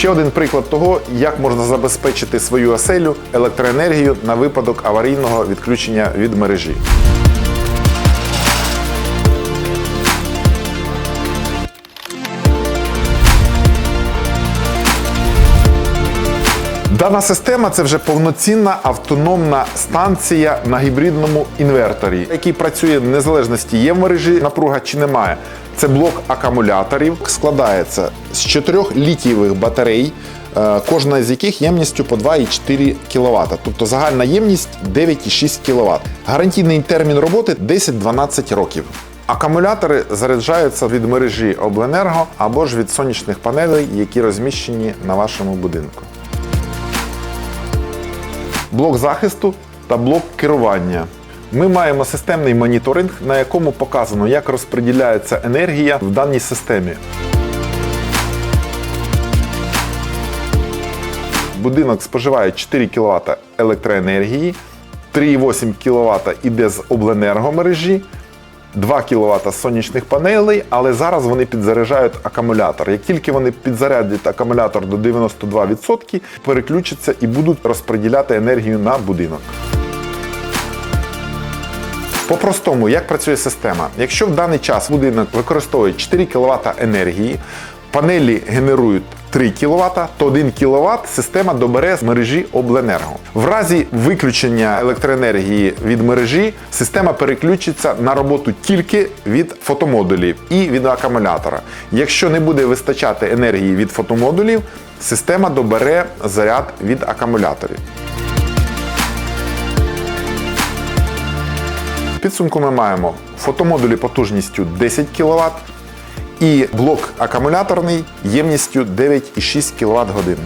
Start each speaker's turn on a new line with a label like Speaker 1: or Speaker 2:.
Speaker 1: Ще один приклад того, як можна забезпечити свою оселю електроенергію на випадок аварійного відключення від мережі. Дана система це вже повноцінна автономна станція на гібридному інверторі, який працює в незалежності є в мережі напруга чи немає. Це блок акумуляторів, складається з чотирьох літієвих батарей, е, кожна з яких ємністю по 2,4 кВт. Тобто загальна ємність 9,6 кВт. Гарантійний термін роботи 10-12 років. Акумулятори заряджаються від мережі обленерго або ж від сонячних панелей, які розміщені на вашому будинку блок захисту та блок керування. Ми маємо системний моніторинг, на якому показано, як розподіляється енергія в даній системі. Будинок споживає 4 кВт електроенергії, 3,8 кВт іде з обленергомережі, 2 кВт сонячних панелей, але зараз вони підзаряджають акумулятор. Як тільки вони підзарядять акумулятор до 92%, переключаться і будуть розподіляти енергію на будинок. По-простому, як працює система? Якщо в даний час будинок використовує 4 кВт енергії, панелі генерують 3 кВт, то 1 кВт система добере з мережі обленерго. В разі виключення електроенергії від мережі система переключиться на роботу тільки від фотомодулів і від акумулятора. Якщо не буде вистачати енергії від фотомодулів, система добере заряд від акумуляторів. Підсумку ми маємо фотомодулі потужністю 10 кВт і блок акумуляторний ємністю 9,6 кВт годин.